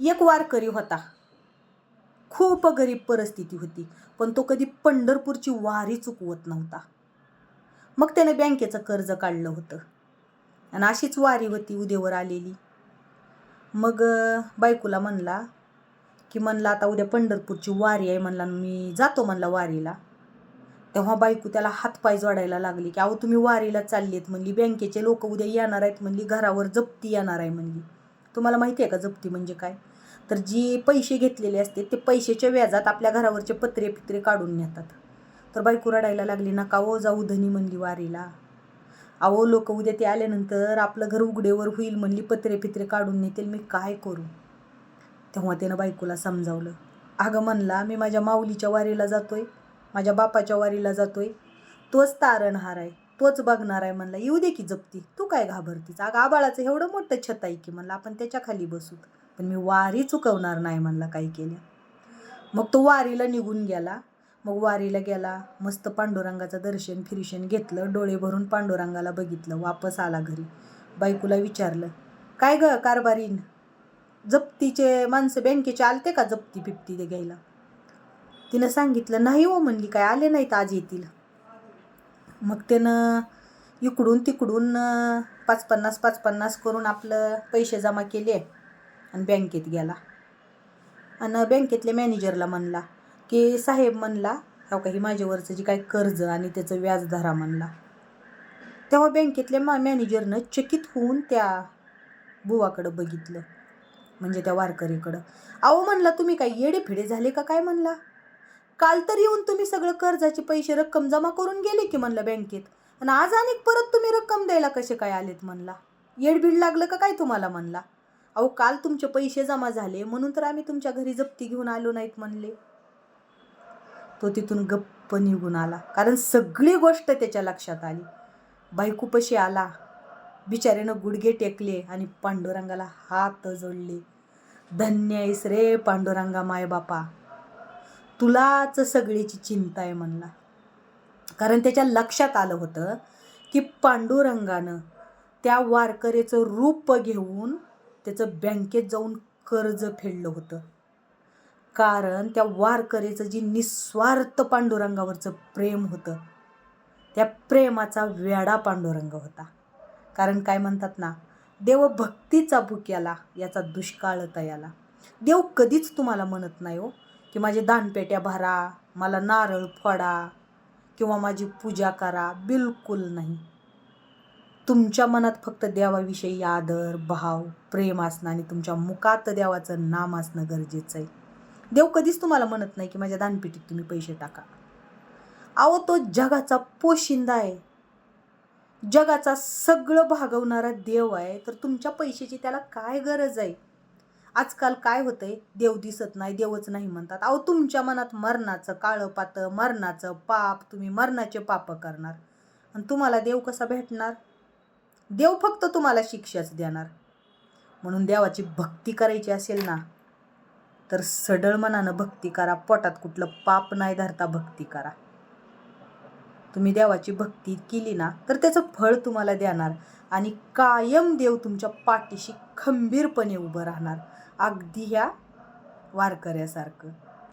एक वारकरी होता. खूप गरीब परिस्थिती होती पण तो कधी पंढरपूरची वारी चुकवत नव्हता. मग त्याने बँकेचं कर्ज काढलं होतं. आणि अशीच वारी होती उद्यावर आलेली. मग बायकोला म्हणला की म्हणला आता उद्या पंढरपूरची वारी आहे म्हणला मी जातो म्हणला वारीला. तेव्हा बायको त्याला हातपाय जोडायला लागली की अहो तुम्ही वारीला चाललेत म्हणली बँकेचे लोक उद्या येणार आहेत म्हणली घरावर जप्ती येणार आहे म्हणली. तुम्हाला माहिती आहे का जप्ती म्हणजे काय? तर जी पैसे घेतलेले असते ते पैशाच्या व्याजात आपल्या घरावरचे पत्रे पित्रे काढून नेतात. तर बायको रडायला लागली का ओ हो, जाऊ धनी म्हणली वारीला. अहो लोक उद्या ते आल्यानंतर आपलं घर उघडेवर होईल म्हणली पत्रे पित्रे काढून नेतील मी काय करू? तेव्हा त्यानं बायकोला समजावलं अगं म्हणला मी माझ्या माऊलीच्या वारीला जातोय माझ्या बापाच्या वारीला जातोय. तोच तारणहार आहे. तोच बघणार आहे म्हणला येऊ दे की जपती. तू काय घाबरतीस? अगं आबाळाचं एवढं मोठं छत आहे की म्हणलं आपण त्याच्याखाली बसू. पण मी वारी चुकवणार नाही म्हणला काही केलं मग तो वारीला निघून गेला. मग वारीला गेला मस्त पांडुरंगाचं दर्शन फिरिशन घेतलं डोळे भरून पांडुरंगाला बघितलं वापस आला घरी. बायकोला विचारलं काय ग कारभारीन जप्तीचे माणसं बँकेचे आलते का जप्ती बिप्ती ते घ्यायला? तिनं सांगितलं नाही हो म्हणली काय आले नाहीत आज येतील. मग त्यानं इकडून तिकडून पाच पन्नास पाच पन्नास करून आपलं पैसे जमा केले आणि बँकेत गेला. आणि बँकेतल्या मॅनेजरला म्हणला की साहेब म्हणला हो काही माझ्यावरचं जे काय कर्ज आणि त्याचं व्याज धरा म्हणला. तेव्हा बँकेतल्या मा मॅनेजरनं चकित होऊन त्या बुवाकडं बघितलं म्हणजे त्या वारकरीकडं. अहो म्हणला तुम्ही काय येडे फिडे झाले का काय म्हणला? काल तर येऊन तुम्ही सगळं कर्जाचे पैसे रक्कम जमा करून गेले की म्हणलं बँकेत? आणि आज आणि परत तुम्ही रक्कम द्यायला कसे काय आलेत म्हणला? येडबीड लागलं का काय तुम्हाला म्हणला? अहो काल तुमचे पैसे जमा झाले म्हणून तर आम्ही तुमच्या घरी जप्ती घेऊन आलो नाहीत म्हणले. तो तिथून गप्प निघून आला कारण सगळी गोष्ट त्याच्या लक्षात आली. बायकूपशी आला बिचाऱ्यानं गुडघे टेकले आणि पांडुरंगाला हात जोडले. धन्य आहेस रे पांडुरंगा मायबापा. तुलाच सगळीची चिंता आहे म्हणला. कारण त्याच्या लक्षात आलं होतं की पांडुरंगानं त्या वारकऱ्याचं रूप घेऊन त्याचं बँकेत जाऊन कर्ज फेडलं होतं. कारण त्या वारकऱ्याचं जी निस्वार्थ पांडुरंगावरचं प्रेम होतं त्या प्रेमाचा वेडा पांडुरंग होता. कारण काय म्हणतात ना देव भक्तीचा भुक्याला याचा दुष्काळ तयाला. देव कधीच तुम्हाला म्हणत नाही हो. की माझे दानपेट्या भरा मला नारळ फोडा किंवा माझी पूजा करा बिलकुल नाही. तुमच्या मनात फक्त देवाविषयी आदर भाव प्रेम असणं आणि तुमच्या मुखात देवाचं नाम असणं गरजेचं आहे. देव कधीच तुम्हाला म्हणत नाही की माझ्या दानपेटीत तुम्ही पैसे टाका. अहो तो जगाचा पोशिंदा आहे. जगाचा सगळं भागवणारा देव आहे. तर तुमच्या पैशाची त्याला काय गरज आहे? आजकाल काय होतंय? देव दिसत नाही देवच नाही म्हणतात. अहो तुमच्या मनात मरणाचं काळं पातं मरणाचं पाप तुम्ही मरणाचे पाप करणार. आणि तुम्हाला देव कसा भेटणार? देव फक्त तुम्हाला शिक्षाच देणार. म्हणून देवाची भक्ती करायची असेल ना तर सडळ मनानं भक्ती करा. पोटात कुठलं पाप नाही धरता भक्ती करा. तुम्ही देवाची भक्ती केली ना तर त्याचं फळ तुम्हाला देणार. आणि कायम देव तुमच्या पाठीशी खंबीरपणे उभं राहणार. अगदी ह्या वारकऱ्यासारखं.